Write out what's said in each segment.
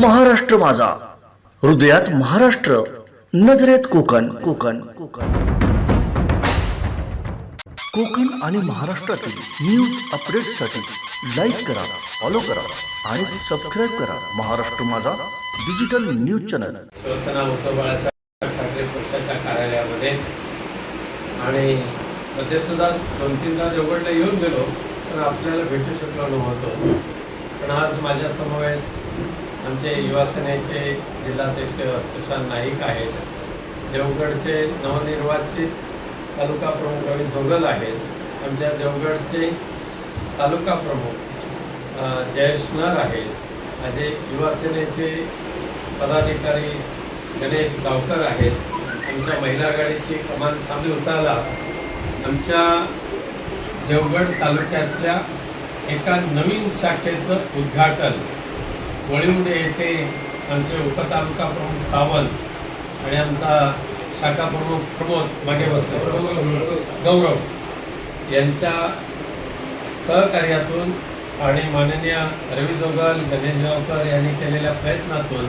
महाराष्ट्र माझा. हृदयात महाराष्ट्र नजरेत कोकण कोकण कोकण. कोकण आणि महाराष्ट्रातील न्यूज अपडेटसाठी लाईक करा फॉलो करा आणि सबस्क्राईब करा Maharashtra Majha digital news channel Shiv Sena Uddhav Balasaheb Thackeray पक्षाच्या कार्यालयामध्ये आणि मध्ये सुद्धा दोन तीनदा देवगडला येऊन गेलो पण आपल्याला भेटू शकलो नव्हतं. पण आज माझ्या समवेत आमचे युवा सेनेचे जिल्हाध्यक्ष सुशांत नाईक आहेत. देवगडचे नवनिर्वाचित तालुका प्रमुख रवी जोगल आहेत. आमच्या देवगडचे तालुका प्रमुख जयेश नर आहेत. माझे युवा सेनेचे पदाधिकारी गणेश गावकर आहेत. आमच्या महिला आघाडीची कमान सामी उसाला. आमच्या देवगड तालुक्यातल्या एका नवीन शाखेचं उद्घाटन वळिवडे येथे आमचे उपतालुका प्रमुख सावंत आणि आमचा शाखा प्रमुख प्रमोद मागे बसले. गौरव यांच्या सहकार्यातून आणि माननीय रवी जोगल गणेश गावकर यांनी केलेल्या प्रयत्नातून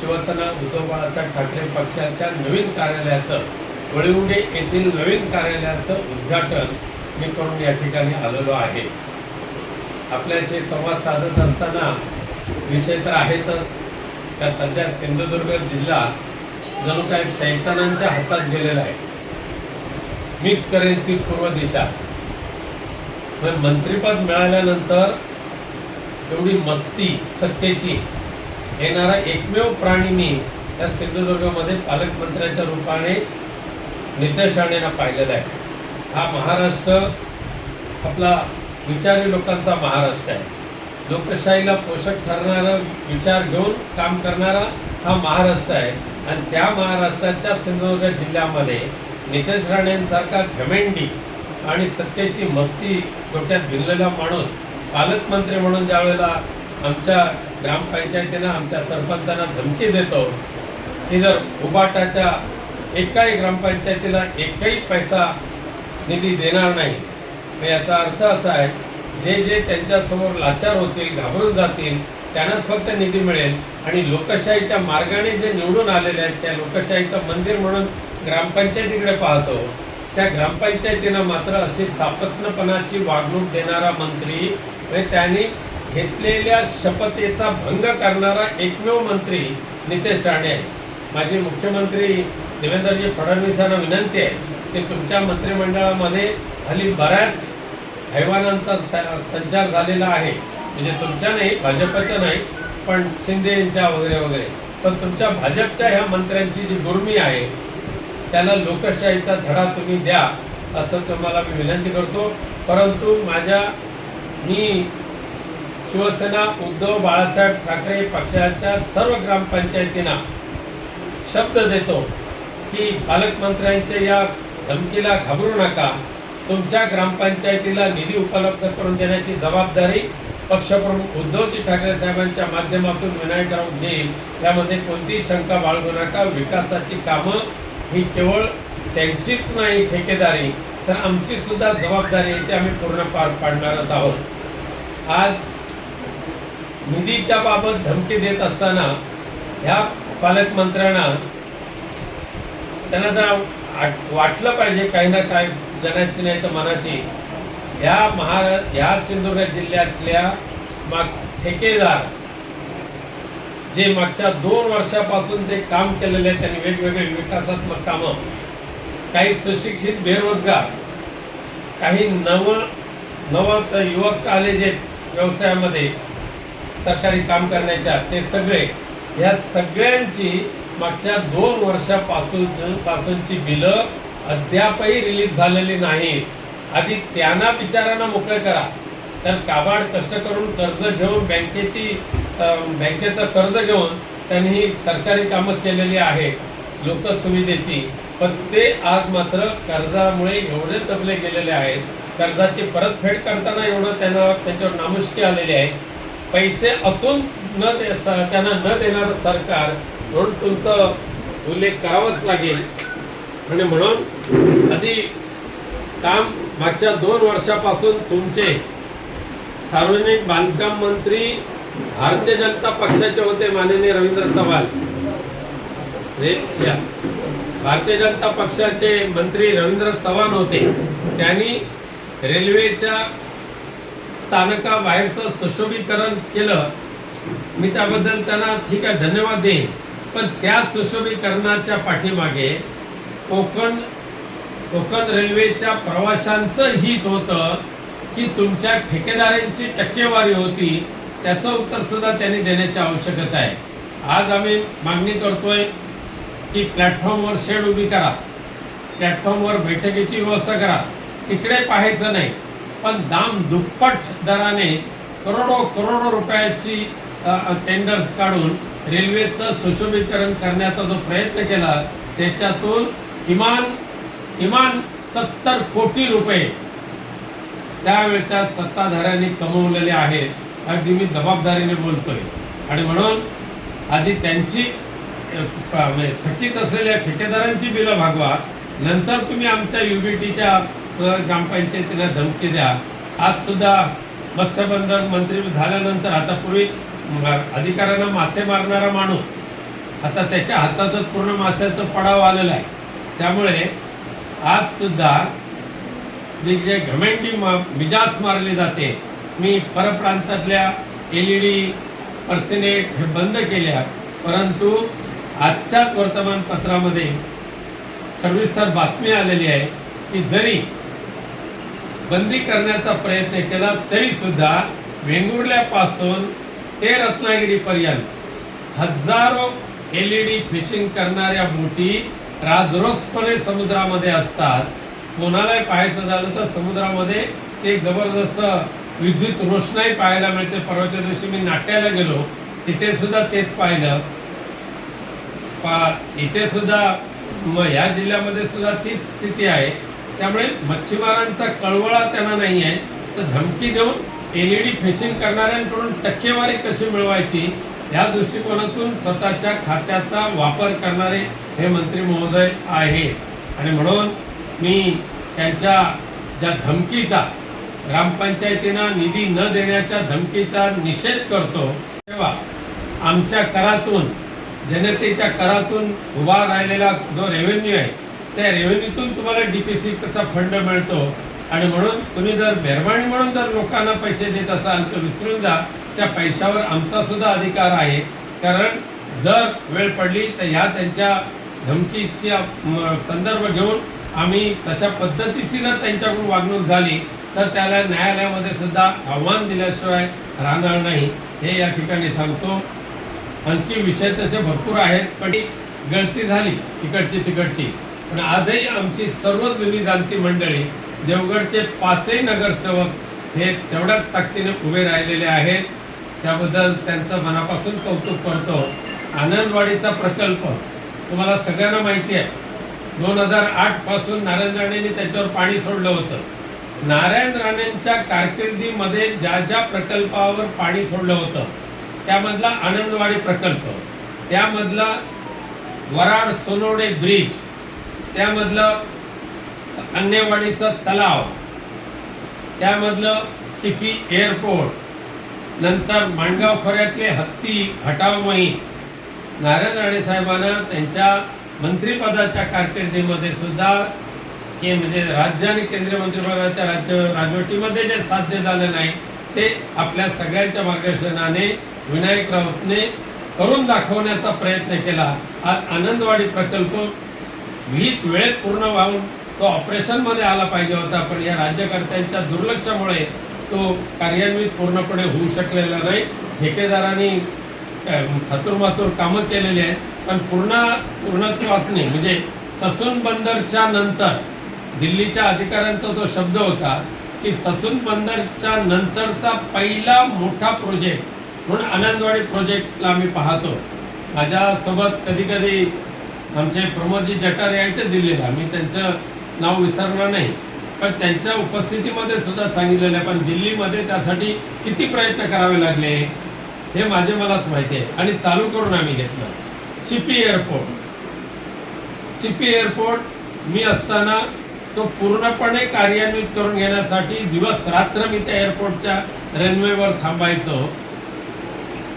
शिवसेना उद्धव बाळासाहेब ठाकरे पक्षाच्या नवीन कार्यालयाचं वळिवडे येथील नवीन कार्यालयाचं उद्घाटन मी करून या ठिकाणी आलेलो आहे. आपल्याशी संवाद साधत असताना विषय तर आहेतच. त्या सध्या सिंधुदुर्ग जिल्हा जणू काय सैतानांच्या हातात गेलेला आहे. मीच करेन ती पूर्व दिशा. पण मंत्रीपद मिळाल्यानंतर एवढी मस्ती सत्तेची येणारा एकमेव प्राणी मी त्या सिंधुदुर्गमध्ये पालकमंत्र्याच्या रूपाने नितेश राणेंना पाहिलेला आहे. हा महाराष्ट्र आपला विचारी लोकांचा महाराष्ट्र आहे. लोकशाहीला पोषक ठरणारा विचार घेऊन काम करणारा हा महाराष्ट्र आहे. आणि त्या महाराष्ट्राच्या सिंधुदुर्ग जिल्ह्यामध्ये नितेश राणेंसारखा घमेंडी आणि सत्तेची मस्ती डोक्यात भिनलेला माणूस पालकमंत्री म्हणून ज्या वेळेला आमच्या ग्रामपंचायतीनं आमच्या सरपंचांना धमकी देतो की जर उबाटाच्या एकाही ग्रामपंचायतीला एकही पैसा निधी देणार नाही. याचा अर्थ असा आहे जे जे त्यांच्यासमोर लाचार होतील घाबरून जातील त्यांनाच फक्त निधी मिळेल. आणि लोकशाहीच्या मार्गाने जे निवडून आलेले आहेत त्या लोकशाहीचं मंदिर म्हणून ग्रामपंचायतीकडे पाहतो. त्या ग्रामपंचायतीनं मात्र अशी सापत्नपणाची वागणूक देणारा मंत्री म्हणजे त्यांनी घेतलेल्या शपथेचा भंग करणारा एकमेव मंत्री नितेश राणे आहे माझे मुख्यमंत्री देवेंद्रजी फडणवीसांना विनंती आहे की तुमच्या मंत्रिमंडळामध्ये हल्ली बऱ्याच हैवानांचा संचार झालेला आहे. म्हणजे तुमच्या नाही भाजपच्या नाही पण शिंदे यांच्या वगैरे वगैरे. पण तुमच्या भाजपच्या ह्या मंत्र्यांची जी गुर्मी आहे त्याला लोकशाहीचा धडा तुम्ही द्या असं तुम्हाला मी विनंती करतो. परंतु माझ्या मी शिवसेना उद्धव बाळासाहेब ठाकरे पक्षाच्या सर्व ग्रामपंचायतींना शब्द देतो की पालकमंत्र्यांच्या या धमकीला घाबरू नका. तुमच्या ग्रामपंचायतीला निधी उपलब्ध करून देण्याची जबाबदारी पक्षप्रमुख उद्धवजी ठाकरे साहेबांच्या माध्यमातून विनायकराव घेईल. यामध्ये कोणतीही शंका बाळगू नका. विकासाची कामं ही केवळ त्यांचीच नाही ठेकेदारी. तर आमची सुद्धा जबाबदारी आहे ती आम्ही पूर्ण पार पाडणारच आहोत. आज निधीच्या बाबत धमकी देत असताना ह्या पालकमंत्र्यांना त्यांना जरा वाटलं पाहिजे काही ना काही. जनाची नाही तर मनाची. ह्या महा ह्या सिंधुदुर्ग जिल्ह्यातल्या माग ठेकेदार जे मागच्या दोन वर्षापासून ते काम केलेले आहेत त्यांनी वेगवेगळे विकासात्मक कामं. काही सुशिक्षित बेरोजगार काही नव नव युवक आले जे व्यवसायामध्ये सरकारी काम करण्याच्या ते सगळे. ह्या सगळ्यांची मागच्या दोन वर्षापासून पासूनची बिलं अद्यापही रिलीज झालेली नाहीत आधी त्यांना बिचारांना मोकळे करा. तर काबाड कष्ट करून कर्ज घेऊन बँकेची बँकेचं कर्ज घेऊन त्यांनी सरकारी कामं केलेली आहेत लोकसुविधेची. पण ते आज मात्र कर्जामुळे एवढे दबले गेलेले आहेत. कर्जाची परतफेड करताना एवढं त्यांना त्यांच्यावर नामुष्की आलेली आहे. पैसे असून न दे त्यांना न देणारं सरकार म्हणून तुमचं उल्लेख करावाच लागेल. आणि म्हणून आधी काम मागच्या दोन वर्षापासून तुमचे सार्वजनिक बांधकाम मंत्री भारतीय जनता पक्षाचे होते माननीय रवींद्र चव्हाण. रे या. भारतीय जनता पक्षाचे मंत्री रवींद्र चव्हाण होते. त्यांनी रेल्वेच्या स्थानकाबाहेरचं सुशोभीकरण केलं. मी त्याबद्दल त्यांना ठीक आहे धन्यवाद देईन. पण त्या सुशोभीकरणाच्या पाठीमागे कोकण कोकण रेल्वेच्या प्रवाशांचं हित होतं की तुमच्या ठेकेदारांची टक्केवारी होती त्याचं उत्तर सुद्धा त्यांनी देण्याची आवश्यकता आहे. आज आम्ही मागणी करतोय की प्लॅटफॉर्मवर शेड उभी करा प्लॅटफॉर्मवर बैठकीची व्यवस्था करा. तिकडे पाहायचं नाही पण दाम दुप्पट दराने करोडो करोडो रुपयाची टेंडर्स काढून रेल्वेचं सुशोभीकरण करण्याचा जो प्रयत्न केला त्याच्यातून किमान किमान सत्तर कोटी रुपये त्यावेळच्या सत्ताधाऱ्यांनी कमवलेले आहेत. अगदी मी जबाबदारीने बोलतोय. आणि म्हणून आधी त्यांची म्हणजे थकीत असलेल्या ठेकेदारांची बिलं भागवा. नंतर तुम्ही आमच्या युबीटीच्या ग्रामपंचायतीला धमकी द्या. आज सुद्धा मत्स्यबंधन मंत्री झाल्यानंतर आता पूर्वी अधिकाऱ्यांना मासे मारणारा माणूस. आता त्याच्या हातातच पूर्ण माशाचं पडाव आलेला आहे. त्यामुळे आज सुद्धा जे जे घमेंडी मा- मिजाज मारली जाते मी परप्रांतातल्या एल ई डी पर्सिनेट हे बंद केल्या परंतु आजच्याच वर्तमानपत्रामध्ये सविस्तर बातमी आलेली आहे की जरी बंदी करण्याचा प्रयत्न केला तरी सुद्धा वेंगुर्ल्यापासून ते रत्नागिरीपर्यंत हजारो एल ई डी फिशिंग करणाऱ्या बोटी राजरोसपणे समुद्रामध्ये असतात. कोणालाही पाहायचं झालं तर समुद्रामध्ये एक जबरदस्त विद्युत रोषणाई पाहायला मिळते. परवाच्या दिवशी मी नाट्याला गेलो. तिथे सुद्धा तेच पाहिलं. पा इथे सुद्धा मग ह्या जिल्ह्यामध्ये सुद्धा तीच स्थिती आहे. त्यामुळे मच्छीमारांचा कळवळा त्यांना नाही आहे तर धमकी देऊन एल ई डी फिशिंग करणाऱ्यांकडून टक्केवारी कशी मिळवायची? या दृष्टिकोनातून स्वतःच्या खात्याचा वापर करणारे हे मंत्री महोदय आहेत. आणि म्हणून मी त्यांच्या ज्या धमकीचा ग्रामपंचायतींना निधी न देण्याच्या धमकीचा निषेध करतो तेव्हा आमच्या करातून जनतेच्या करातून उभा राहिलेला जो रेव्हेन्यू आहे त्या रेव्हेन्यूतून तुम्हाला डी पी सी चा फंड मिळतो. आणि म्हणून तुम्ही जर मेहरबानी म्हणून जर लोकांना पैसे देत असाल तर विसरून जा. त्या पैशावर आमचा सुद्धा अधिकार आहे. कारण जर वेळ पडली तर ह्या त्यांच्या धमकीच्या संदर्भ घेऊन आम्ही तशा पद्धतीची जर त्यांच्याकडून वागणूक झाली तर त्याला न्यायालयामध्ये सुद्धा आव्हान दिल्याशिवाय राहणार नाही. हे या ठिकाणी सांगतो. आणखी विषय तसे भरपूर आहेत पण गळती झाली तिकडची तिकडची. पण आजही आमची सर्व जुनी जाणती मंडळी देवगडचे पाचही नगरसेवक हे तेवढ्याच ताकदीने उभे राहिलेले आहेत. त्याबद्दल त्यांचं मनापासून कौतुक करतो. आनंदवाडीचा प्रकल्प. तुम्हाला सगळ्यांना माहिती आहे. दोन हजार आठपासून नारायण राणेंनी त्याच्यावर पाणी सोडलं होतं. नारायण राणेंच्या कारकिर्दीमध्ये ज्या ज्या प्रकल्पावर पाणी सोडलं होतं त्यामधला आनंदवाडी प्रकल्प त्यामधला वराड सोनोडे ब्रिज त्यामधलं अन्यवाडीचं तलाव त्यामधलं चिकी एअरपोर्ट नंतर माणगाव खोऱ्यातले हत्ती हटाव मोहीम नारायण राणे साहेबांना त्यांच्या मंत्रिपदाच्या कारकिर्दीमध्ये सुद्धा हे म्हणजे राज्य आणि केंद्रीय मंत्रिपदाच्या राज्य राजवटीमध्ये जे साध्य झालं नाही ते आपल्या सगळ्यांच्या मार्गदर्शनाने विनायक राऊतने करून दाखवण्याचा प्रयत्न केला. आज आनंदवाडी प्रकल्प विहित वेळेत पूर्ण व्हावून तो ऑपरेशनमध्ये आला पाहिजे होता पण या राज्यकर्त्यांच्या दुर्लक्षामुळे तो कार्यान्वित पूर्णपणे होऊ शकलेला नाही. ठेकेदारांनी हातूरमातूर कामं केलेली आहेत. पण पूर्ण पूर्णत्वास नाही म्हणजे ससून बंदरच्या नंतर दिल्लीच्या अधिकाऱ्यांचा जो शब्द होता की ससून बंदरच्या नंतरचा पहिला मोठा प्रोजेक्ट म्हणून आनंदवाडी प्रोजेक्टला आम्ही पाहतो. माझ्यासोबत कधी कधी आमचे प्रमोदजी जटर यायचे दिल्लीला. मी त्यांचं नाव विसरणार नाही. पण त्यांच्या उपस्थितीमध्ये सुद्धा सांगितलेलं आहे. पण दिल्लीमध्ये त्यासाठी किती प्रयत्न करावे लागले हे माझे मलाच माहिती आहे. आणि चालू करून आम्ही घेतलं. चिपी एअरपोर्ट. चिपी एअरपोर्ट मी असताना तो पूर्णपणे कार्यान्वित करून घेण्यासाठी दिवस रात्र मी त्या एअरपोर्टच्या रनवेवर थांबायचो.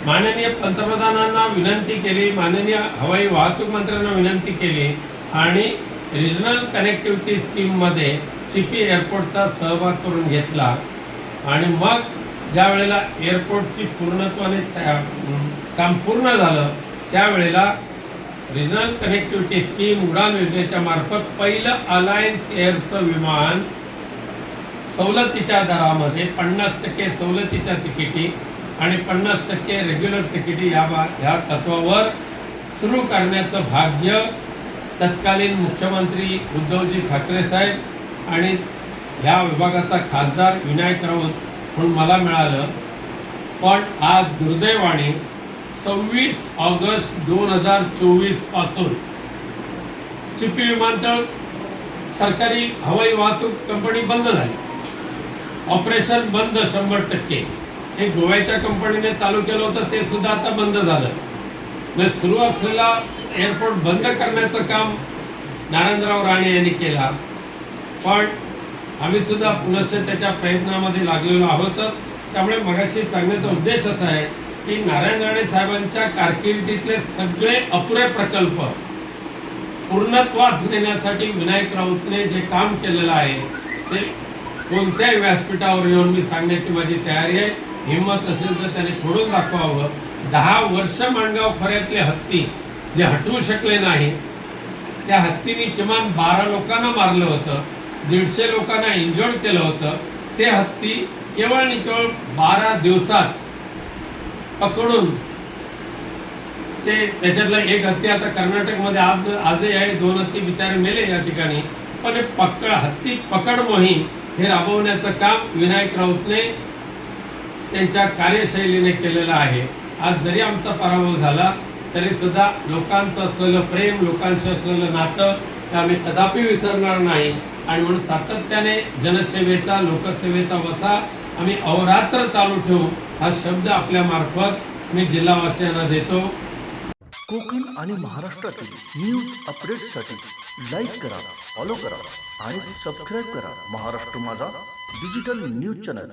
माननीय पंतप्रधानांना विनंती केली माननीय हवाई वाहतूक मंत्र्यांना विनंती केली आणि रिजनल कनेक्टिव्हिटी स्कीममध्ये चिपी एअरपोर्टचा सहभाग करून घेतला. आणि मग ज्या वेळेला एअरपोर्टची पूर्णत्वाने काम पूर्ण झालं त्यावेळेला रिजनल कनेक्टिव्हिटी स्कीम उडान योजनेच्या मार्फत पहिलं अलायन्स एअरचं विमान सवलतीच्या दरामध्ये पन्नास टक्के सवलतीच्या तिकिटी आणि पन्नास टक्के रेग्युलर तिकिटी या बा ह्या तत्वावर सुरू करण्याचं भाग्य तत्कालीन मुख्यमंत्री उद्धवजी ठाकरे साहेब आणि ह्या विभागाचा खासदार विनायक राऊत म्हणून मला मिळालं. पण आज दुर्दैवाने सव्वीस ऑगस्ट दोन हजार चोवीसपासून चिपी विमानतळ सरकारी हवाई वाहतूक कंपनी बंद झाली. ऑपरेशन बंद शंभर टक्के. हे गोव्याच्या कंपनीने चालू केलं होतं ते सुद्धा आता बंद झालं. म्हणजे सुरू असलेला एअरपोर्ट बंद करण्याचं काम नारायणराव राणे यांनी केला. पण आम्ही सुद्धा पुनश्च त्याच्या प्रयत्नामध्ये लागलेलो आहोत. त्यामुळे मगाशी सांगण्याचा उद्देश असा आहे की नारायण राणे साहेबांच्या कारकिर्दीतले सगळे अपुरे प्रकल्प पूर्णत्वास नेण्यासाठी विनायक राऊतने जे काम केलेलं आहे ते कोणत्याही व्यासपीठावर येऊन मी सांगण्याची माझी तयारी आहे. हिंमत असेल तर त्याने खोडून दाखवावं. दहा वर्ष माणगाव खोऱ्यातले हत्ती जे हटवू शकले नाही त्या हत्तीने किमान बारा लोकांना मारलं होतं दीडशे लोकांना इंजोर्ड केलं होतं. ते हत्ती केवळ आणि केवळ बारा दिवसात पकडून ते त्याच्यातलं एक हत्ती आता कर्नाटकमध्ये आज आजही आहे दोन हत्ती बिचारे मेले या ठिकाणी. पण हे पकड हत्ती पकड मोहीम हे राबवण्याचं काम विनायक राऊतने त्यांच्या कार्यशैलीने केलेलं आहे. आज जरी आमचा पराभव झाला तरी सुद्धा लोकांचं असलेलं प्रेम लोकांशी असलेलं नातं ते आम्ही कदापि विसरणार नाही. आणि म्हणून सातत्याने जनसेवेचा लोकसेवेचा वसा आम्ही अहोरात्र चालू ठेवू हा शब्द आपल्या मार्फत मी जिल्हावासियांना देतो. कोकण आणि महाराष्ट्रातील न्यूज अपडेटसाठी लाईक करा फॉलो करा आणि सबस्क्राईब करा महाराष्ट्र माझा डिजिटल न्यूज चॅनल